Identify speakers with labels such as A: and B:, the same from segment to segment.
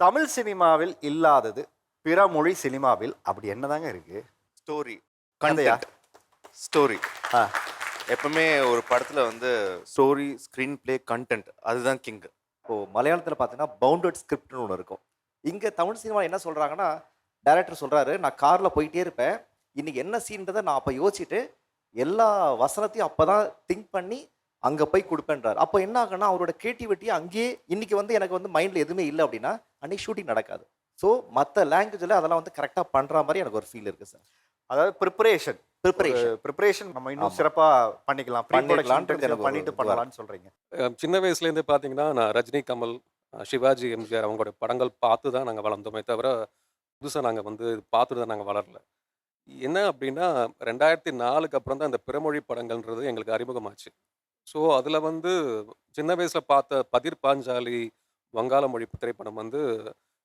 A: தமிழ் சினிமாவில் இல்லாதது பிற மொழி சினிமாவில் அப்படி என்னதாங்க இருக்கு?
B: ஸ்டோரி
A: கதையா?
B: ஸ்டோரி
A: ஆ.
B: எப்பவுமே ஒரு படத்துல வந்து ஸ்டோரி ஸ்க்ரீன் பிளே கண்டென்ட் அதுதான் கிங்
C: இப்போ மலையாளத்தில் பார்த்தீங்கன்னா பவுண்டட் ஸ்கிரிப்ட்னு ஒன்று இருக்கும். இங்கே தமிழ் சினிமா என்ன சொல்கிறாங்கன்னா டைரக்டர் சொல்கிறாரு நான் காரில் போயிட்டே இருப்பேன். இன்னைக்கு என்ன சீன்றதை நான் அப்போ யோசிச்சுட்டு எல்லா வசனத்தையும் அப்போ தான் திங்க் பண்ணி அங்கே போய் கொடுப்பேன்றார். அப்போ என்ன ஆகுன்னா அவரோட கிரியேட்டிவிட்டி அங்கேயே இன்னைக்கு வந்து எனக்கு வந்து மைண்டில் எதுவுமே இல்லை அப்படின்னா அன்னைக்கு ஷூட்டிங் நடக்காது. ஸோ மற்ற லாங்குவேஜில் அதெல்லாம் வந்து கரெக்டாக பண்ணுற மாதிரி எனக்கு ஒரு ஃபீல் இருக்குது சார்
A: அதாவது ப்ரிப்பரேஷன்
C: ப்ரிப்பரேஷன்
A: ப்ரிப்பரேஷன் நம்ம இன்னும்
C: ஆமா.
A: சிறப்பா பண்ணிக்கலாம். பண்ணிட்டு பண்ணலாம்னு சொல்றீங்க.
D: அஹ் சின்ன வயசுலேருந்து பார்த்தீங்கன்னா நான் ரஜினி கமல் சிவாஜி எம்ஜிஆர் அவங்களோட படங்கள் பார்த்து தான் நாங்கள் வளர்ந்தோமே தவிர புதுசாக நாங்கள் வந்து பார்த்துட்டு தான் நாங்கள் வளரல. என்ன அப்படின்னா ரெண்டாயிரத்தி நாலுக்கு அப்புறம் தான் இந்த பிறமொழி படங்கள்ன்றது எங்களுக்கு அறிமுகமாச்சு. ஸோ அதில் வந்து சின்ன வயசில் பார்த்த பதிர் பாஞ்சாலி வங்காள மொழி திரைப்படம் வந்து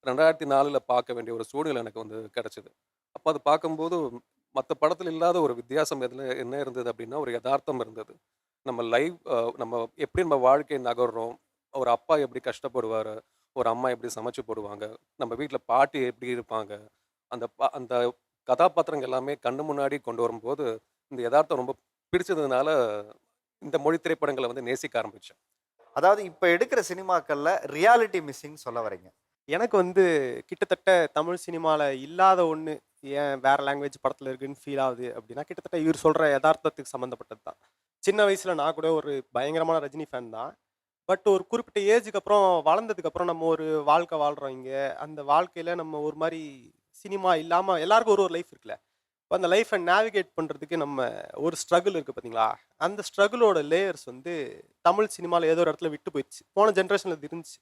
D: ரெண்டாயிரத்தி நாலில் பார்க்க வேண்டிய ஒரு சூழ்நிலை எனக்கு வந்து கிடச்சிது. அப்போ அது பார்க்கும்போது மற்ற படத்தில் இல்லாத ஒரு வித்தியாசம் எதில் என்ன இருந்தது அப்படின்னா ஒரு யதார்த்தம் இருந்தது. நம்ம லைவ் நம்ம எப்படி நம்ம வாழ்க்கை நகர்றோம் ஒரு அப்பா எப்படி கஷ்டப்படுவார் ஒரு அம்மா எப்படி சமைச்சு போடுவாங்க நம்ம வீட்டில் பாட்டி எப்படி இருப்பாங்க அந்த அந்த கதாபாத்திரங்கள் எல்லாமே கண்ணு முன்னாடி கொண்டு வரும்போது இந்த யதார்த்தம் ரொம்ப பிடிச்சதுனால இந்த மொழி திரைப்படங்களை வந்து நேசிக்க ஆரம்பித்தேன்
A: அதாவது இப்போ எடுக்கிற சினிமாக்களில் ரியாலிட்டி மிஸ்ஸிங் சொல்ல வரீங்க
E: எனக்கு வந்து கிட்டத்தட்ட தமிழ் சினிமாவில் இல்லாத ஒன்று ஏன் வேறு லாங்குவேஜ் படத்தில் இருக்குன்னு ஃபீல் ஆகுது அப்படின்னா கிட்டத்தட்ட இவர் சொல்கிற யதார்த்தத்துக்கு சம்மந்தப்பட்டது தான். சின்ன வயசில் நான் கூட ஒரு பயங்கரமான ரஜினி ஃபேன் தான். பட் ஒரு குறிப்பிட்ட ஏஜுக்கு அப்புறம் வளர்ந்ததுக்கு அப்புறம் நம்ம ஒரு வாழ்க்கை வாழ்கிறோம் இங்கே. அந்த வாழ்க்கையில் நம்ம ஒரு மாதிரி சினிமா இல்லாமல் எல்லாருக்கும் ஒரு ஒரு லைஃப் இருக்குல்ல. இப்போ அந்த லைஃப்பை நேவிகேட் பண்ணுறதுக்கு நம்ம ஒரு ஸ்ட்ரகிள் இருக்குது பார்த்தீங்களா அந்த ஸ்ட்ரகிளோட லேயர்ஸ் வந்து தமிழ் சினிமாவில் ஏதோ ஒரு இடத்துல விட்டு போயிடுச்சு. போன ஜென்ரேஷனில் இது இருந்துச்சு.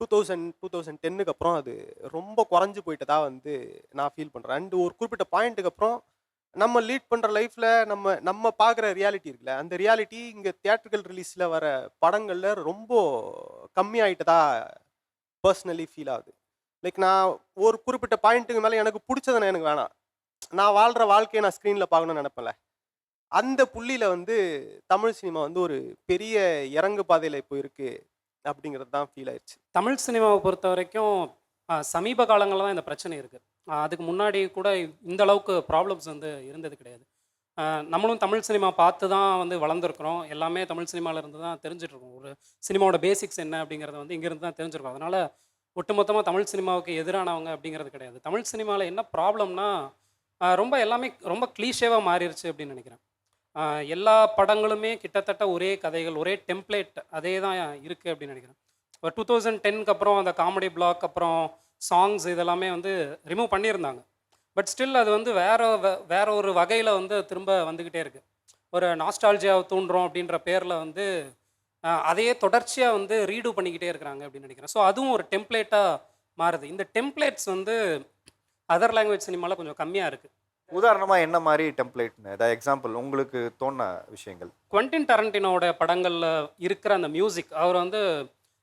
E: டூ தௌசண்ட் டூ தௌசண்ட் டென்னுக்கு அப்புறம் அது ரொம்ப குறைஞ்சி போயிட்டதா வந்து நான் ஃபீல் பண்ணுறேன் அண்ட் ஒரு குறிப்பிட்ட பாயிண்ட்டுக்கு அப்புறம் நம்ம லீட் பண்ணுற லைஃப்பில் நம்ம நம்ம பார்க்குற ரியாலிட்டி இருக்குல்ல அந்த ரியாலிட்டி இங்கே தியேட்டர்கள் ரிலீஸில் வர படங்களில் ரொம்ப கம்மியாயிட்டதா பர்சனலி ஃபீல் ஆகுது. லைக் நான் ஒரு குறிப்பிட்ட பாயிண்ட்டுக்கு மேலே எனக்கு பிடிச்சதுன்னு எனக்கு வேணாம். நான் வாழ்கிற வாழ்க்கையை நான் ஸ்க்ரீனில் பார்க்கணும்னு நினப்பல அந்த புள்ளியில் வந்து தமிழ் சினிமா வந்து ஒரு பெரிய இறங்கு பாதையில் இப்போ இருக்குது அப்படிங்கிறது தான் ஃபீல் ஆயிடுச்சு
F: தமிழ் சினிமாவை பொறுத்த வரைக்கும் சமீப காலங்களில் தான் இந்த பிரச்சனை இருக்குது அதுக்கு முன்னாடி கூட இந்த அளவுக்கு ப்ராப்ளம்ஸ் வந்து இருந்தது கிடையாது. நம்மளும் தமிழ் சினிமா பார்த்து தான் வந்து வளர்ந்துருக்குறோம். எல்லாமே தமிழ் சினிமாவிலேருந்து தான் தெரிஞ்சிட்ருக்கோம் ஒரு சினிமாவோட பேசிக்ஸ் என்ன அப்படிங்கிறத வந்து இங்கேருந்து தான் தெரிஞ்சிருக்கோம். அதனால் ஒட்டுமொத்தமாக தமிழ் சினிமாவுக்கு எதிரானவங்க அப்படிங்கிறது கிடையாது. தமிழ் சினிமாவில் என்ன ப்ராப்ளம்னா ரொம்ப எல்லாமே ரொம்ப க்ளீஷேவாக மாறிடுச்சு அப்படின்னு நினைக்கிறேன். எல்லா படங்களுமே கிட்டத்தட்ட ஒரே கதைகள் ஒரே டெம்ப்ளேட் அதே தான் இருக்குது அப்படின்னு நினைக்கிறேன். ஒரு டூ தௌசண்ட் டென்க்கு அப்புறம் அந்த காமெடி பிளாக் அப்புறம் சாங்ஸ் இதெல்லாமே வந்து ரிமூவ் பண்ணியிருந்தாங்க. பட் ஸ்டில் அது வந்து வேற வ- வேற ஒரு வகையில் வந்து திரும்ப வந்துக்கிட்டே இருக்குது ஒரு நாஸ்டாலஜியாவை தூண்டுறோம் அப்படின்ற பேரில் வந்து அதையே தொடர்ச்சியாக வந்து ரீடூ பண்ணிக்கிட்டே இருக்கிறாங்க அப்படின்னு நினைக்கிறேன். ஸோ அதுவும் ஒரு டெம்ப்ளேட்டாக மாறுது. இந்த டெம்ப்ளேட்ஸ் வந்து அதர் லாங்குவேஜ் சினிமாவில் கொஞ்சம் கம்மியாக இருக்குது
A: உதாரணமா என்ன மாதிரி டெம்ப்ளேட்னு ஏதாவது எக்ஸாம்பிள் உங்களுக்கு தோண விஷயங்கள்.
F: குவென்டின் டரண்டினோட படங்களில் இருக்கிற அந்த மியூசிக் அவர் வந்து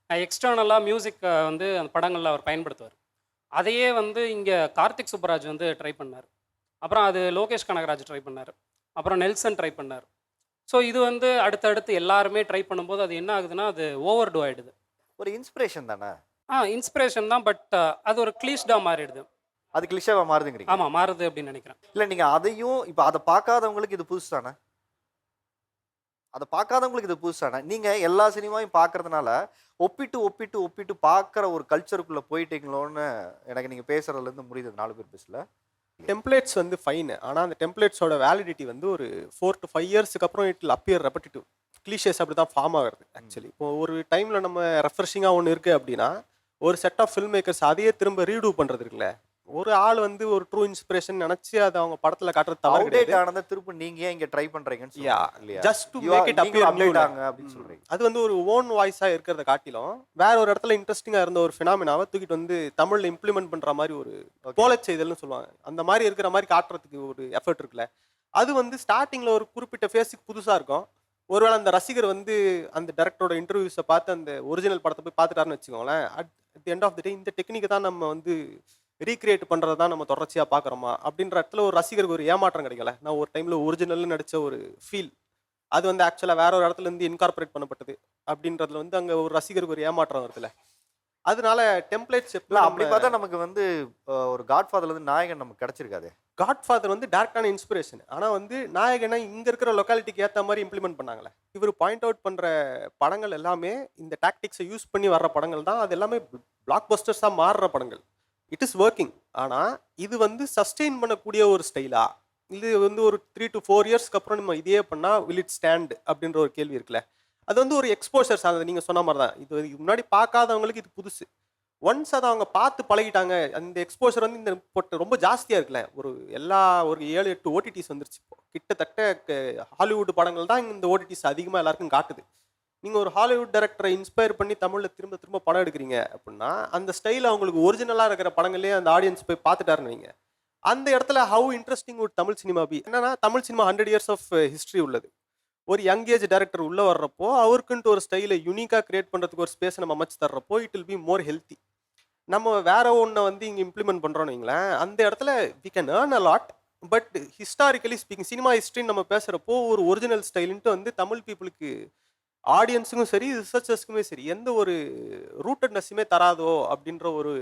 F: எக்ஸ்டர்னலாக மியூசிக் வந்து அந்த படங்களில் அவர் பயன்படுத்துவார். அதையே வந்து இங்கே கார்த்திக் சுப்பராஜ் வந்து ட்ரை பண்ணார். அப்புறம் அது லோகேஷ் கனகராஜ் ட்ரை பண்ணார். அப்புறம் நெல்சன் ட்ரை பண்ணார். ஸோ இது வந்து அடுத்தடுத்து எல்லாருமே ட்ரை பண்ணும்போது அது என்ன ஆகுதுன்னா அது ஓவர் டூ ஆகிடுது
A: ஒரு இன்ஸ்பிரேஷன் தானே?
F: ஆ இன்ஸ்பிரேஷன் தான் பட் அது ஒரு க்ளீஷ்டாக மாறிடுது.
A: அது கிளிஷாவா மாறுதுங்கிறீங்க.
F: ஆமாம் மாறுது அப்படின்னு நினைக்கிறேன்.
A: இல்ல நீங்க அதையும் இப்ப அதை பார்க்காதவங்களுக்கு இது புதுசு தானே? அதை பார்க்காதவங்களுக்கு இது புதுசு தானே? நீங்க எல்லா சினிமாவையும் பார்க்கறதுனால ஒப்பிட்டு ஒப்பிட்டு ஒப்பிட்டு பார்க்குற ஒரு கல்ச்சருக்குள்ள போயிட்டீங்களோன்னு எனக்கு நீங்க பேசுறதுல இருந்து முடியுது நாலு பேர் பேசல.
E: டெம்ப்ளேட்ஸ் வந்து ஃபைன் ஆனால் அந்த டெம்ப்ளேட்ஸோட வேலிடிட்டி வந்து ஒரு ஃபோர் டு ஃபைவ் இயர்ஸ்க்கு அப்புறம் இட் அப்பியர் ரெப்படிட்டிவ் கிளீஷேஸ் அப்படி தான் ஃபார்ம் ஆகுறது ஆக்சுவலி இப்போ ஒரு டைமில் நம்ம ரெஃப்ரெஷிங்காக ஒன்று இருக்குது அப்படின்னா ஒரு செட் ஆஃப் ஃபில்ம் மேக்கர்ஸ் அதையே திரும்ப ரீடூ பண்ணுறது இருக்குல்ல? ஒரு ஆள் வந்து ஒரு ட்ரூ இன்ஸ்பிரேஷன் நினச்சி அதை அவங்க படத்தில் காட்டுறது தவறு கிடையாது.
A: ஆனதை திரும்ப நீங்க ஏன் இங்க ட்ரை பண்றீங்கன்னு
E: it
A: நீங்களும்
E: appear
A: update
E: new.
A: ஆங்க அப்படின்னு சொல்றீங்க.
E: அது வந்து ஒரு ஓன் வாய்ஸாக இருக்கிறத காட்டிலும் வேற ஒரு இடத்துல இன்ட்ரெஸ்டிங்காக இருந்த ஒரு ஃபினாமினாவை தூக்கிட்டு வந்து தமிழில் இம்ப்ளிமெண்ட் பண்ணுற மாதிரி ஒரு. போலச் செய்தல்னு சொல்லுவாங்க. அந்த மாதிரி இருக்கிற மாதிரி காட்டுறதுக்கு ஒரு எஃபர்ட் இருக்குல்ல. அது வந்து ஸ்டார்டிங்கில் ஒரு குறிப்பிட்ட ஃபேஸுக்கு புதுசாக இருக்கும். ஒருவேளை அந்த ரசிகர் வந்து அந்த டேரக்டரோட இன்டர்வியூஸை பார்த்து அந்த ஒரிஜினல் படத்தை போய் பார்த்துட்டாருன்னு வச்சுக்கோங்களேன் at the end of the day இந்த டெக்னிக்கை தான் நம்ம வந்து ரீக்ரியேட் பண்ணுறது தான் நம்ம தொடர்ச்சியாக பார்க்குறோமா அப்படின்ற இடத்துல ஒரு ரசிகருக்கு ஒரு ஏமாற்றம் கிடைக்கல. நான் ஒரு டைமில் ஒரிஜினல்னு நடித்த ஒரு ஃபீல் அது வந்து ஆக்சுவலாக வேற ஒரு இடத்துல இருந்து இன்கார்பரேட் பண்ணப்பட்டது. அப்படின்றதுல வந்து அங்கே ஒரு ரசிகருக்கு ஒரு ஏமாற்றம் வருதுல்ல. அதனால டெம்ப்ளேட்ஸ்
A: இல்ல அப்படி பார்த்தா நமக்கு வந்து ஒரு காட்ஃபாதர்ல இருந்து நாயகன் நமக்கு கிடைச்சிருக்காதே.
E: காட்ஃபாதர் வந்து டேரக்டான இன்ஸ்பிரேஷன் ஆனால் வந்து நாயகனை இங்கே இருக்கிற லொக்காலிட்டிக்கு ஏற்ற மாதிரி இம்ப்ளிமெண்ட் பண்ணாங்களே இவர் பாயிண்ட் அவுட் பண்ணுற படங்கள் எல்லாமே இந்த டாக்டிக்ஸை யூஸ் பண்ணி வர்ற படங்கள் தான். அது எல்லாமே பிளாக் பஸ்டர்ஸாக மாறுற படங்கள். இட் இஸ் ஒர்க்கிங் ஆனால் இது வந்து சஸ்டெயின் பண்ணக்கூடிய ஒரு ஸ்டைலா இது வந்து ஒரு த்ரீ டு ஃபோர் இயர்ஸ்க்கு அப்புறம் நம்ம இதே பண்ணால் வில் இட் ஸ்டாண்ட் அப்படின்ற ஒரு கேள்வி இருக்குல்ல? அது வந்து ஒரு எக்ஸ்போஷர் அதை நீங்கள் சொன்ன மாதிரி தான் இது இதுக்கு முன்னாடி பார்க்காதவங்களுக்கு இது புதுசு. ஒன்ஸ் அதை அவங்க பார்த்து பழகிட்டாங்க அந்த எக்ஸ்போஷர் வந்து இந்த போட்டு ரொம்ப ஜாஸ்தியாக இருக்குல்ல? ஒரு எல்லா ஒரு ஏழு எட்டு ஓடிடிஸ் வந்துருச்சு கிட்டத்தட்ட க- ஹாலிவுட் படங்கள் தான் இந்த ஓடிடிஸ் அதிகமாக எல்லாருக்கும் காட்டுது. நீங்கள் ஒரு ஹாலிவுட் டைரக்டரை இன்ஸ்பயர் பண்ணி தமிழில் திரும்ப திரும்ப படம் எடுக்கிறீங்க அப்படின்னா அந்த ஸ்டைல் அவங்களுக்கு ஒரிஜினலாக இருக்கிற படங்களே அந்த ஆடியன்ஸ் போய் பார்த்துட்டாருன்னு வைங்க. அந்த இடத்துல ஹவு இன்ட்ரெஸ்டிங் ஒரு தமிழ் சினிமா பி என்னன்னா Tamil cinema hundred years of history உள்ளது. ஒரு யங் ஏஜ் டேரக்டர் உள்ளே வர்றப்போ அவருக்குன்ட்டு ஒரு ஸ்டைலை யூனிக்காக கிரியேட் பண்ணுறதுக்கு ஒரு ஸ்பேஸ் நம்ம அமைச்சு தர்றப்போ it will be more healthy நம்ம வேற ஒன்றை வந்து இங்கே இம்ப்ளிமெண்ட் பண்ணுறோன்னு வைங்களேன் அந்த இடத்துல we can earn a lot but historically speaking cinema ஹிஸ்ட்ரின்னு நம்ம பேசுகிறப்போ ஒரு ஒரிஜினல் ஸ்டைலுன்ட்டு வந்து தமிழ் பீப்புளுக்கு ஆடியன்ஸுக்கும் சரி ரிசர்ச்சர்ஸ்க்குமே சரி எந்த ஒரு ரூட்டட்னஸுமே தராதோ அப்படின்ற ஒரு